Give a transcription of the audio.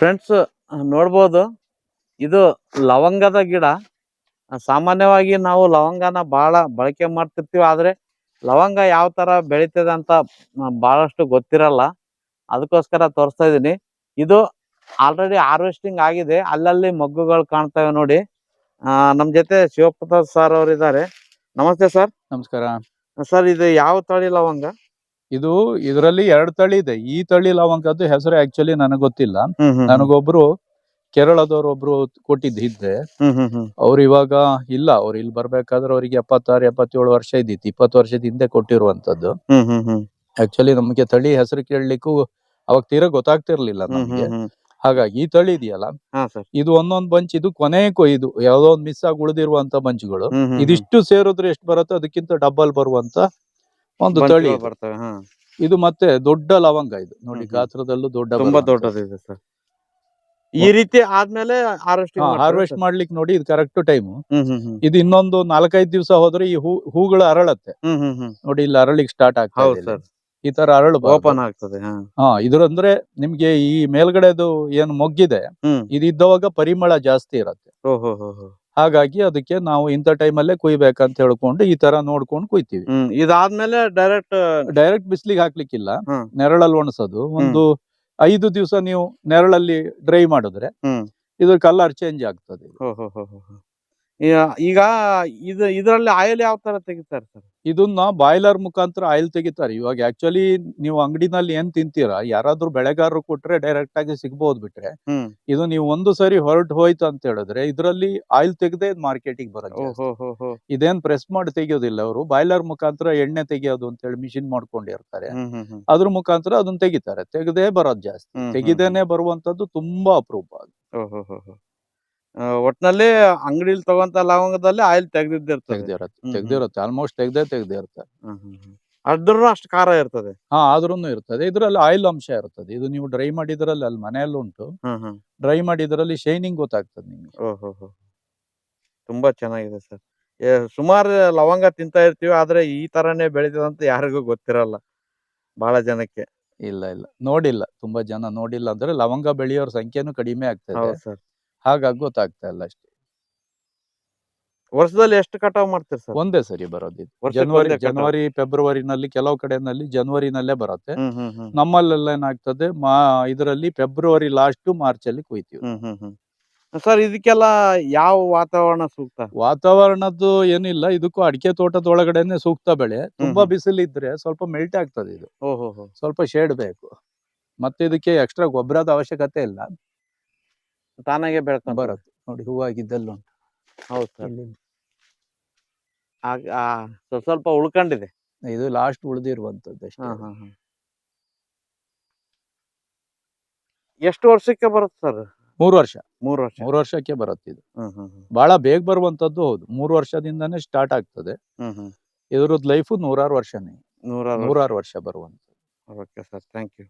Friends ನೋಡ್ಬೋದು. ಇದು ಲವಂಗದ ಗಿಡ. ಸಾಮಾನ್ಯವಾಗಿ ನಾವು ಲವಂಗನ ಬಹಳ ಬಳಕೆ ಮಾಡ್ತಿರ್ತೀವಿ ಆದ್ರೆ ಲವಂಗ ಯಾವ ತರ ಬೆಳೀತದೆ ಅಂತ ಬಹಳಷ್ಟು ಗೊತ್ತಿರಲ್ಲ. ಅದಕ್ಕೋಸ್ಕರ ತೋರಿಸ್ತಾ ಇದೀನಿ ಇದು ಆಲ್ರೆಡಿ ಹಾರ್ವೆಸ್ಟಿಂಗ್ ಆಗಿದೆ. ಅಲ್ಲಲ್ಲಿ ಮಗ್ಗುಗಳು ಕಾಣ್ತವೆ ನೋಡಿ. ಆ, ನಮ್ ಜೊತೆ ಶಿವಪ್ರಸಾದ್ ಸರ್ ಅವರು ಇದ್ದಾರೆ ನಮಸ್ತೆ ಸರ್ ನಮಸ್ಕಾರ. ಸರ್ ಇದು ಯಾವ ತಳಿ ಲವಂಗ? ಇದು ಇದರಲ್ಲಿ ಎರಡು ತಳಿ ಇದೆ. ಈ ತಳಿ ಲವಂಗದ್ದು ಹೆಸರು ಆಕ್ಚುಲಿ ನನಗೆ ಗೊತ್ತಿಲ್ಲ. ನನಗೊಬ್ರು ಕೇರಳದವ್ರು ಒಬ್ರು ಕೊಟ್ಟಿದ್ದು ಇದ್ದೆ ಅವ್ರು ಇವಾಗ ಇಲ್ಲ. ಅವ್ರು ಇಲ್ಲಿ ಬರ್ಬೇಕಾದ್ರೆ ಅವರಿಗೆ ಎಪ್ಪತ್ತಾರು ಎಪ್ಪತ್ತೇಳು ವರ್ಷ ಇದ್ದಿತ್ತು. ಇಪ್ಪತ್ತು ವರ್ಷದ ಹಿಂದೆ ಕೊಟ್ಟಿರುವಂತದ್ದು ಆಕ್ಚುಲಿ ನಮಗೆ ತಳಿ ಹೆಸರು ಕೇಳಲಿಕ್ಕೂ ಅವಾಗ ತೀರಾ ಗೊತ್ತಾಗ್ತಿರ್ಲಿಲ್ಲ ನಮ್ಗೆ. ಹಾಗಾಗಿ ಈ ತಳಿ ಇದೆಯಲ್ಲ ಇದು ಒಂದೊಂದ್ ಬಂಚ್ ಇದು ಕೊನೆ ಇದು ಯಾವ್ದೋ ಒಂದ್ ಮಿಸ್ ಆಗಿ ಉಳಿದಿರುವಂತ ಬಂಚ್ಗಳು. ಇದಿಷ್ಟು ಸೇರಿದ್ರೆ ಎಷ್ಟು ಬರುತ್ತೋ ಅದಕ್ಕಿಂತ ಡಬಲ್ ಬರುವಂತ ಒಂದು ತಳಿ ಇದು. ಬರ್ತವೆ ಹಾ. ಇದು ಮತ್ತೆ ದೊಡ್ಡ ಲವಂಗ ಇದು. ನೋಡಿ ಹ್ಮ್. ಗಾತ್ರದಲ್ಲೂ ದೊಡ್ಡ ತುಂಬಾ ದೊಡ್ಡದಿದೆ ಸರ್. ಈ ರೀತಿ ಆದ್ಮೇಲೆ ಹಾರ್ವೆಸ್ಟಿಂಗ್ ಹಾರ್ವೆಸ್ಟ್ ಮಾಡ್ಲಿಕ್ಕೆ ನೋಡಿ ಇದು ಕರೆಕ್ಟ್ ಟೈಮ್ ಹ್ಮ್ ಹ್ಮ್ ಹ್ಮ್. ಇದು ಇನ್ನೊಂದು ನಾಲ್ಕೈದು ದಿವಸ ಹೋದ್ರೆ ಈ ಹೂ ಹೂಗಳು ಅರಳತ್ತೆ. ಹ್ಮ್ ಹ್ಮ್ ಹ್ಮ್. ನೋಡಿ ಇಲ್ಲಿ ಅರಳಿಕ್ ಸ್ಟಾರ್ಟ್ ಆಗ್ತದೆ ಹೌದು ಸರ್. ಈ ತರ ಅರಳು ಓಪನ್ ಆಗ್ತದೆ ಹಾ. ಹಾ ಇದ್ರಂದ್ರೆ ನಿಮ್ಗೆ ಈ ಮೇಲ್ಗಡೆದು ಏನ್ ಮೊಗ್ಗಿದೆ ಹ್ಮ್. ಇದು ಇದ್ದವಾಗ ಪರಿಮಳ ಜಾಸ್ತಿ ಇರತ್ತೆ. ಓ ಹೋ ಹೋ ಹೋ ಹಾಗಾಗಿ ಅದಕ್ಕೆ ನಾವು ಇಂಥ ಟೈಮಲ್ಲೇ ಕುಯ್ಬೇಕಂತ ಹೇಳ್ಕೊಂಡು ಈ ತರ ನೋಡ್ಕೊಂಡು ಕುಯ್ತೀವಿ. ಇದಾದ್ಮೇಲೆ ಡೈರೆಕ್ಟ್ ಡೈರೆಕ್ಟ್ ಬಿಸಿಲಿಗೆ ಹಾಕ್ಲಿಕ್ಕಿಲ್ಲ. ನೆರಳಲ್ಲಿ ಒಣಸೋದು. ಒಂದು ಐದು ದಿವಸ ನೀವು ನೆರಳಲ್ಲಿ ಡ್ರೈ ಮಾಡಿದ್ರೆ ಇದು ಇದ್ರ ಕಲರ್ ಚೇಂಜ್ ಆಗ್ತದೆ. ಈಗ- ಇದು ಇದರಲ್ಲಿ ಆಯಿಲ್ ಯಾವ ತರ ತೆಗಿತಾರೆ ಸರ್? ಇದನ್ನ ಬಾಯ್ಲರ್ ಮುಖಾಂತರ ಆಯಿಲ್ ತೆಗಿತಾರೆ. ಇವಾಗ ಆಕ್ಚುಲಿ ನೀವು ಅಂಗಡಿನಲ್ಲಿ ಏನ್ ತಿಂತೀರಾ? ಯಾರಾದ್ರೂ ಬೆಳೆಗಾರರು ಕೊಟ್ರೆ ಡೈರೆಕ್ಟ್ ಆಗಿ ಸಿಗ್ಬಹುದು ಬಿಟ್ರೆ. ಇದು ನೀವು ಒಂದು ಸರಿ ಹೊರಟು ಹೋಯ್ತು ಅಂತ ಹೇಳಿದ್ರೆ ಇದರಲ್ಲಿ ಆಯಿಲ್ ತೆಗೆದೇ ಮಾರ್ಕೆಟಿಗೆ ಬರೋದು ಬರುತ್ತೆ ಇದೇನ್ ಪ್ರೆಸ್ ಮಾಡಿ ತೆಗಿಯೋದಿಲ್ಲ ಅವರು. ಬಾಯ್ಲರ್ ಮುಖಾಂತರ ಎಣ್ಣೆ ತೆಗಿಯೋದು ಅಂತ ಹೇಳಿ ಮಿಷಿನ್ ಮಾಡ್ಕೊಂಡಿರ್ತಾರೆ. ಅದ್ರ ಮುಖಾಂತರ ಅದನ್ನ ತೆಗಿತಾರೆ. ತೆಗೆದೇ ಬರೋದು ಜಾಸ್ತಿ. ತೆಗಿದೇನೆ ಬರುವಂತದ್ದು ತುಂಬಾ ಅಪರೂಪ ಅದು. ಒಟ್ನಲ್ಲಿ ಅಂಗಡಿಲಿ ತಗೊಂತ ಲವಂಗದಲ್ಲಿ ಆಯಿಲ್ ತೆಗ್ದಿದ್ದಿರ್ತದೆ ತೆಗ್ದಿರತ್ತೆ ತೆಗ್ದಿರತ್ತೆ ಆಲ್ಮೋಸ್ಟ್ ತೆಗ್ದೇ ತೆಗ್ದೇ ಇರ್ತಾರೆ ಹ್ಮ್ ಹ್ಮ್ ಹ್ಮ್. ಅದ್ರೂ ಅಷ್ಟು ಖಾರ ಇರ್ತದೆ. ಹಾ ಆದ್ರೂ ಇರ್ತದೆ. ಇದ್ರಲ್ಲಿ ಆಯಿಲ್ ಅಂಶ ಇರ್ತದೆ. ಇದು ನೀವು ಡ್ರೈ ಮಾಡಿದ್ರಲ್ಲಿ ಅಲ್ಲಿ ಮನೆಯಲ್ಲಿ ಉಂಟು. ಡ್ರೈ ಮಾಡಿದ್ರಲ್ಲಿ ಶೈನಿಂಗ್ ಗೊತ್ತಾಗ್ತದೆ ನಿಮ್ಗೆ. ತುಂಬಾ ಚೆನ್ನಾಗಿದೆ ಸರ್. ಸುಮಾರು ಲವಂಗ ತಿಂತಾ ಇರ್ತೀವಿ ಆದ್ರೆ ಈ ತರನೇ ಬೆಳಿತದಂತ ಅಂತ ಯಾರಿಗೂ ಗೊತ್ತಿರಲ್ಲ. ಬಹಳ ಜನಕ್ಕೆ. ಇಲ್ಲ ಇಲ್ಲ. ನೋಡಿಲ್ಲ. ತುಂಬಾ ಜನ ನೋಡಿಲ್ಲ ಅಂದ್ರೆ ಲವಂಗ ಬೆಳೆಯೋರ್ ಸಂಖ್ಯೆನೂ ಕಡಿಮೆ ಆಗ್ತದೆ ಹಾಗಾಗಿ ಗೊತ್ತಾಗ್ತಾ ಇಲ್ಲ ಅಷ್ಟೇ. ವರ್ಷದಲ್ಲಿ ಎಷ್ಟು ಕಟಾವ್ ಮಾಡ್ತೀರಿ ಸರ್? ಒಂದೇ ಸರಿ ಬರೋದು ಇದು ವರ್ಷಕ್ಕೆ ಜನವರಿ ಒಂದೇ ಕಟಾವು? ಜನವರಿ ಫೆಬ್ರವರಿನಲ್ಲಿ ಕೆಲವು ಕಡೆನಲ್ಲಿ ಜನವರಿನಲ್ಲೇ ಬರುತ್ತೆ. ಹ್ಮ್ ಹ್ಮ್ ಹ್ಮ್. ನಮ್ಮಲ್ಲೆಲ್ಲ ಏನಾಗ್ತದೆ ಮಾ ಇದರಲ್ಲಿ ಫೆಬ್ರವರಿ ಲಾಸ್ಟ್ ಮಾರ್ಚ್ ಅಲ್ಲಿ ಕುಯ್ತೀವಿ. ಹ್ಮ್ ಹ್ಮ್ ಹ್ಮ್. ಸರ್ ಇದಕ್ಕೆಲ್ಲ ಯಾವ ವಾತಾವರಣ ಸೂಕ್ತ? ವಾತಾವರಣದ್ದು ಏನಿಲ್ಲ ಇದಕ್ಕೂ ಅಡಿಕೆ ತೋಟದೊಳಗಡೆನೆ ಸೂಕ್ತ ಬೆಳೆ. ತುಂಬಾ ಹ್ಮ್. ಬಿಸಿಲಿದ್ರೆ ಸ್ವಲ್ಪ ಮೆಲ್ಟ್ ಆಗ್ತದೆ ಇದು. ಓ ಹೋ ಹೋ ಸ್ವಲ್ಪ ಶೇಡ್ ಬೇಕು. ಮತ್ತೆ ಇದಕ್ಕೆ ಎಕ್ಸ್ಟ್ರಾ ಗೊಬ್ಬರದ ಅವಶ್ಯಕತೆ ಇಲ್ಲ. ತಾನಾಗೆ ಬೆಳ್ಕೊಂಡು ಬರುತ್ತೆ. ನೋಡಿ ಹೂವಾಗಿದ್ದಲ್ಲೂ ಉಂಟು. ಹೌದು ಸರ್. ಇಲ್ಲಿ. ಸ್ವಲ್ಪ ಉಳ್ಕೊಂಡಿದೆ. ಇದು ಲಾಸ್ಟ್ ಉಳಿದಿರುವಂತದ್ದು ಎಷ್ಟು ವರ್ಷಕ್ಕೆ ಬರುತ್ತೆ ಸರ್? ಮೂರು ವರ್ಷ. ಮೂರು ವರ್ಷ. ಮೂರು ವರ್ಷಕ್ಕೆ ಬರುತ್ತೆ ಇದು. ಹ್ಮ್ ಹ್ಮ್ ಹ್ಮ್. ಬಹಳ ಬೇಗ ಬರುವಂತದ್ದು ಹೌದು. ಮೂರು ವರ್ಷದಿಂದಾನೇ ಸ್ಟಾರ್ಟ್ ಆಗ್ತದೆ. ಇದ್ರದ್ದು ಲೈಫ್ ನೂರಾರು ವರ್ಷನೇ. ನೂರಾರು ನೂರಾರು ವರ್ಷ ಬರುವಂತ ಓಕೆ ಸರ್ ಥ್ಯಾಂಕ್ ಯು